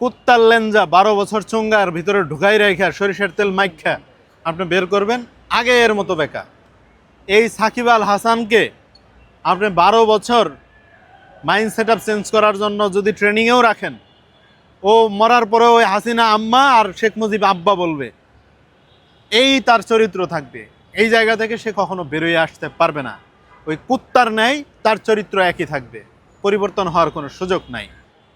কুত্তার লেঞ্জা বারো বছর চুঙ্গার ভিতরে ঢুকাই রেখা সরিষার তেল মাইখা, আপনি বের করবেন আগে এর মতো বেকা। এই সাকিব আল হাসানকে আপনি বারো বছর মাইন্ড সেট আপ চেঞ্জ করার জন্য যদি ট্রেনিংয়েও রাখেন, ও মরার পরে ওই হাসিনা আম্মা আর শেখ মুজিব আব্বা বলবে, এই তার চরিত্র থাকবে। এই জায়গা থেকে সে কখনো বেরোয় আসতে পারবে না। ওই কুত্তার ন্যায় তার চরিত্র একই থাকবে। পরিবর্তন হওয়ার কোনো সুযোগ নাই।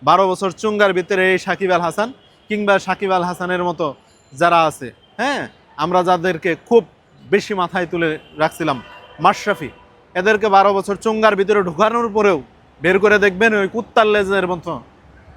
বারো বছর চুঙ্গার ভিতরে এই সাকিব আল হাসান কিংবা সাকিব আল হাসানের মতো যারা আছে হ্যাঁ? আমরা যাদেরকে খুব বেশি মাথায় তুলে রাখছিলাম, মাশরাফি। এদেরকে বারো বছর চুঙ্গার ভিতরে ঢুকানোর পরেও বের করে দেখবেন ওই কুত্তার লেজের মতো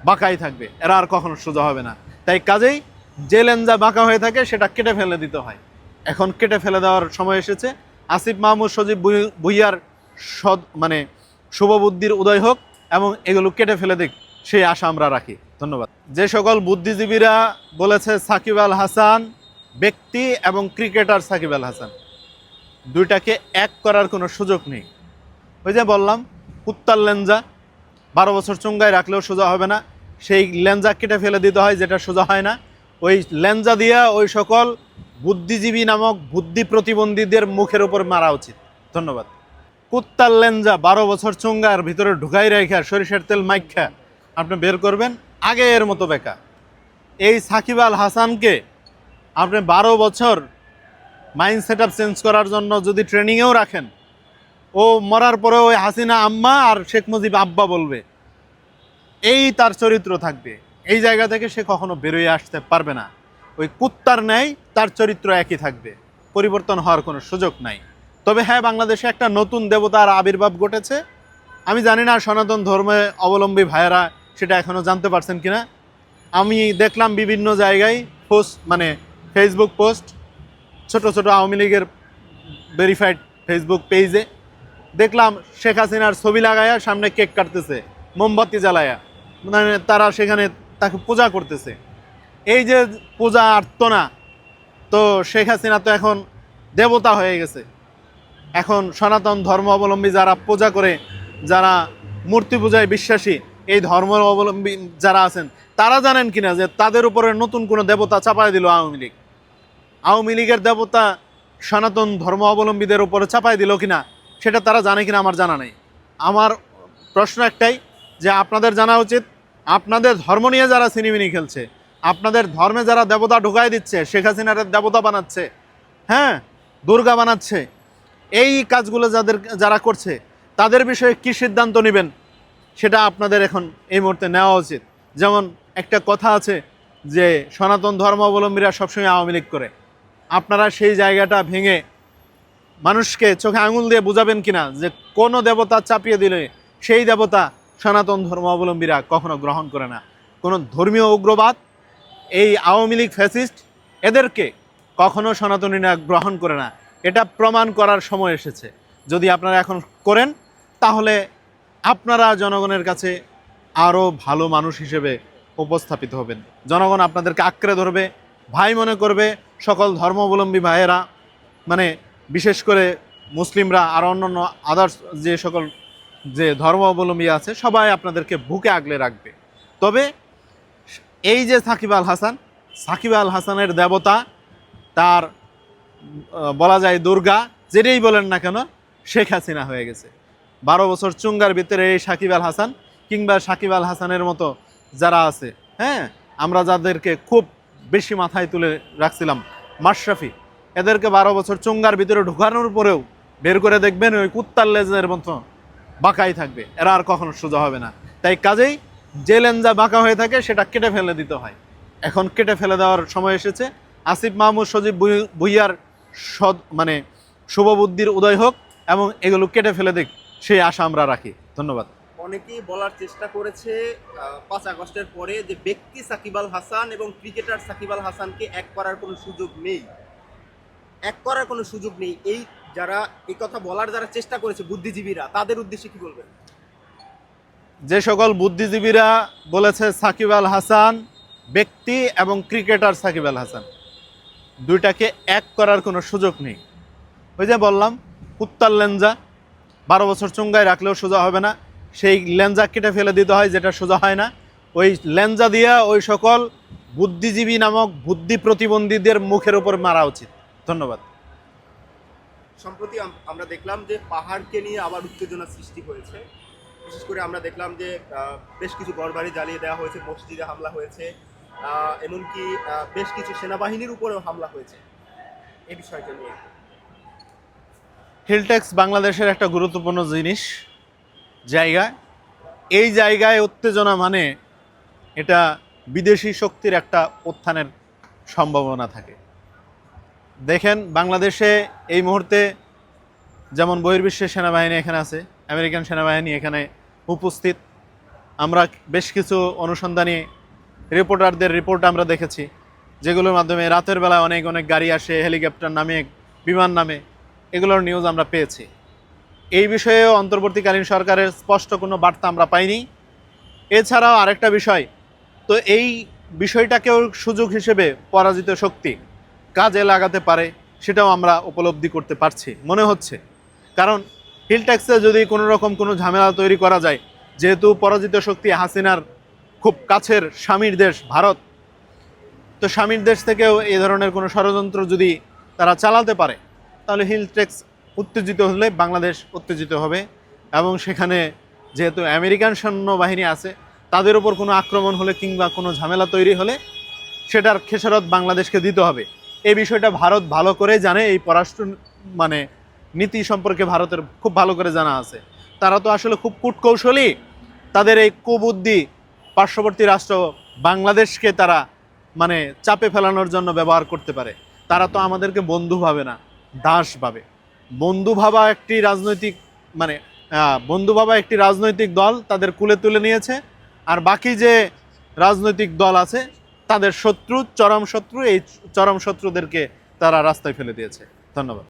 বাঁকাই থাকবে। এরা আর কখনো সোজা হবে না। তাই কাজেই যে লেঞ্জা বাঁকা হয়ে থাকে সেটা কেটে ফেলে দিতে হয়। এখন কেটে ফেলে দেওয়ার সময় এসেছে। আসিফ মাহমুদ, সজীব ভুই- ভুইয়ার সদ মানে শুভবুদ্ধির উদয় হোক এবং এগুলো কেটে ফেলে দিক। সেই আশা আমরা রাখি। ধন্যবাদ। যে সকল বুদ্ধিজীবীরা বলেছে সাকিব আল হাসান ব্যক্তি এবং ক্রিকেটার সাকিব আল হাসান, দুইটাকে এক করার কোনো সুযোগ নেই। ওই যে বললাম, কুত্তার লেঞ্জা বারো বছর চুঙ্গায় রাখলেও সোজা হবে না। সেই লেঞ্জা কেটে ফেলে দিতে হয় যেটা সোজা হয় না। ওই লেঞ্জা দিয়া ওই সকল বুদ্ধিজীবী নামক বুদ্ধি প্রতিবন্ধীদের মুখের উপর মারা উচিত। ধন্যবাদ। কুত্তার লেঞ্জা বারো বছর চুঙ্গার ভিতরে ঢুকাই রেখা সরিষার তেল মাইখা। আপনি বের করবেন আগে এর মতো বেকা। এই সাকিব আল হাসানকে আপনি বারো বছর মাইন্ড সেট চেঞ্জ করার জন্য যদি ট্রেনিংয়েও রাখেন, ও মরার পরে ওই হাসিনা আম্মা আর শেখ মুজিব আব্বা বলবে, এই তার চরিত্র থাকবে। এই জায়গা থেকে সে কখনো বেরোয় আসতে পারবে না। ওই কুত্তার ন্যায় তার চরিত্র একই থাকবে। পরিবর্তন হওয়ার কোনো সুযোগ নাই। তবে হ্যাঁ বাংলাদেশে একটা নতুন দেবতার আবির্ভাব ঘটেছে। আমি জানি না সনাতন ধর্মে অবলম্বী ভাইয়েরা সেটা এখনও জানতে পারছেন কিনা। আমি দেখলাম বিভিন্ন জায়গায় পোস্ট মানে ফেসবুক পোস্ট ছোট ছোট আওয়ামী লীগের ভেরিফাইড ফেসবুক পেজে দেখলাম শেখ হাসিনার ছবি লাগায়া সামনে কেক কাটতেছে, মোমবাতি জ্বালায়া। মানে তারা সেখানে তাকে পূজা করতেছে। এই যে পূজা আর্তনা তো শেখ হাসিনা তো এখন দেবতা হয়ে গেছে। এখন সনাতন ধর্ম অবলম্বী যারা পূজা করে, যারা মূর্তি পূজায় বিশ্বাসী এই ধর্ম অবলম্বী যারা আছেন, তারা জানেন কিনা যে তাদের উপরে নতুন কোনো দেবতা চাপায় দিল আওয়ামী লীগ? আওয়ামী লীগের দেবতা সনাতন ধর্ম অবলম্বীদের উপরে চাপায় দিল কিনা, সেটা তারা জানে কিনা আমার জানা নেই। আমার প্রশ্ন একটাই যে আপনাদের জানা উচিত, আপনাদের ধর্ম নিয়ে যারা সিনেমিনি খেলছে, আপনাদের ধর্মে যারা দেবতা ঢুকাই দিচ্ছে, শেখ হাসিনার দেবতা বানাচ্ছে হ্যাঁ দুর্গা বানাচ্ছে, এই কাজগুলো যাদের, যারা করছে, তাদের বিষয়ে কী সিদ্ধান্ত নেবেন? সেটা আপনাদের এখন এই মুহূর্তে নেওয়া উচিত। যেমন একটা কথা আছে যে, সনাতন ধর্মাবলম্বীরা সবসময় আওয়ামী লীগ করে। আপনারা সেই জায়গাটা ভেঙে মানুষকে চোখে আঙুল দিয়ে বুঝাবেন কিনা যে, কোনো দেবতা চাপিয়ে দিলে সেই দেবতা সনাতন ধর্মাবলম্বীরা কখনো গ্রহণ করে না। কোনো ধর্মীয় উগ্রবাদ, এই আওয়ামী লীগ ফ্যাসিস্ট এদেরকে কখনো সনাতনীরা গ্রহণ করে না। এটা প্রমাণ করার সময় এসেছে। যদি আপনারা এখন করেন, তাহলে আপনারা জনগণের কাছে আরও ভালো মানুষ হিসেবে উপস্থাপিত হবেন। জনগণ আপনাদেরকে আঁকড়ে ধরবে, ভাই মনে করবে, সকল ধর্মাবলম্বী ভাইয়েরা মানে বিশেষ করে মুসলিমরা আর অন্যান্য আদার্স যে সকল যে ধর্মাবলম্বী আছে, সবাই আপনাদেরকে বুকে আগলে রাখবে। তবে এই যে সাকিব আল হাসান, সাকিব আল হাসানের দেবতা, তার বলা যায় দুর্গা, যেটাই বলেন না কেন, শেখ হাসিনা হয়ে গেছে। বারো বছর চুঙ্গার ভিতরে এই সাকিব আল হাসান কিংবা সাকিব আল হাসানের মতো যারা আছে হ্যাঁ? আমরা যাদেরকে খুব বেশি মাথায় তুলে রাখছিলাম, মাশরাফি। এদেরকে বারো বছর চুঙ্গার ভিতরে ঢুকানোর পরেও বের করে দেখবেন ওই কুত্তার লেজের মতো বাঁকাই থাকবে। এরা আর কখনো সোজা হবে না। তাই কাজেই যে লেঞ্জা বাঁকা হয়ে থাকে সেটা কেটে ফেলে দিতে হয়। এখন কেটে ফেলে দেওয়ার সময় এসেছে। আসিফ মাহমুদ, সজীব ভুই- ভুইয়ার সদ মানে শুভবুদ্ধির উদয় হোক এবং এগুলো কেটে ফেলে দিক। সেই আশা আমরা রাখি। ধন্যবাদ। অনেকেই বলার চেষ্টা করেছে পাঁচ আগস্টের পরে যে ব্যক্তি সাকিব আল হাসান এবং ক্রিকেটার সাকিব আল হাসানকে এক করার কোনো সুযোগ নেই। এক করার কোনো সুযোগ নেই। এই যারা এই কথা বলার যারা চেষ্টা করেছে বুদ্ধিজীবীরা তাদের উদ্দেশ্যে কি বলবেন? যে সকল বুদ্ধিজীবীরা বলেছে সাকিব আল হাসান ব্যক্তি এবং ক্রিকেটার সাকিব আল হাসান দুইটাকে এক করার কোনো সুযোগ নেই। ওই যে বললাম কুত্তার লেঞ্জা বারো বছর চুঙ্গায় রাখলেও সোজা হবে না। সেই লেঞ্জা কেটে ফেলে দিতে হয়, যেটা সোজা হয় না। ওই লেঞ্জা দিয়া ওই সকল বুদ্ধিজীবী নামক বুদ্ধি প্রতিবন্ধীদের মুখের উপর মারা উচিত। ধন্যবাদ। সম্প্রতি আমরা দেখলাম যে পাহাড়কে নিয়ে আবার উত্তেজনা সৃষ্টি হয়েছে। বিশেষ করে আমরা দেখলাম যে বেশ কিছু ঘরবাড়ি জ্বালিয়ে দেওয়া হয়েছে, মসজিদে হামলা হয়েছে এমনকি বেশ কিছু সেনাবাহিনীর উপরেও হামলা হয়েছে। এই বিষয়টা নিয়ে। হিলটেক্স বাংলাদেশের একটা গুরুত্বপূর্ণ জিনিস, জায়গা। এই জায়গায় উত্তেজনা মানে এটা বিদেশি শক্তির একটা উত্থানের সম্ভাবনা থাকে। দেখেন, বাংলাদেশে এই মুহূর্তে যেমন বহির্বিশ্বের সেনাবাহিনী এখানে আছে, আমেরিকান সেনাবাহিনী এখানে উপস্থিত। আমরা বেশ কিছু অনুসন্ধানী রিপোর্টারদের রিপোর্ট আমরা দেখেছি, যেগুলোর মাধ্যমে রাতের বেলায় অনেক অনেক গাড়ি আসে হেলিকপ্টার নামে, বিমান নামে। এগুলোর নিউজ আমরা পেয়েছি। এই বিষয়েও অন্তর্বর্তীকালীন সরকারের স্পষ্ট কোনো বার্তা আমরা পাইনি। এছাড়াও আরেকটা বিষয়, তো এই বিষয়টাকেও সুযোগ হিসেবে পরাজিত শক্তি কাজে লাগাতে পারে, সেটাও আমরা উপলব্ধি করতে পারছি, মনে হচ্ছে। কারণ হিল ট্যাক্সে যদি কোনো রকম কোনো ঝামেলা তৈরি করা যায়, যেহেতু পরাজিত শক্তি হাসিনার খুব কাছের স্বামীর দেশ ভারত, তো স্বামীর দেশ থেকেও এই ধরনের কোনো ষড়যন্ত্র যদি তারা চালাতে পারে তাহলে হিল ট্যাক্স উত্তেজিত হলে বাংলাদেশ উত্তেজিত হবে এবং সেখানে যেহেতু আমেরিকান সৈন্যবাহিনী আছে, তাদের উপর কোনো আক্রমণ হলে কিংবা কোনো ঝামেলা তৈরি হলে সেটার খেসারত বাংলাদেশকে দিতে হবে। এই বিষয়টা ভারত ভালো করে জানে, এই পররাষ্ট্র মানে নীতি সম্পর্কে ভারতের খুব ভালো করে জানা আছে। তারা তো আসলে খুব কূটকৌশলী। তাদের এই কুবুদ্ধি পার্শ্ববর্তী রাষ্ট্র বাংলাদেশকে তারা মানে চাপে ফেলানোর জন্য ব্যবহার করতে পারে। তারা তো আমাদেরকে বন্ধু ভাবে না। দাস ভাবে বন্ধু ভাবা একটি রাজনৈতিক মানে বন্ধুভাবা বন্ধু ভাবা একটি রাজনৈতিক দল তাদের কুলে তুলে নিয়েছে, আর বাকি যে রাজনৈতিক দল আছে, তাদের শত্রু, চরম শত্রু, এই চরম শত্রুদেরকে তারা রাস্তায় ফেলে দিয়েছে। ধন্যবাদ।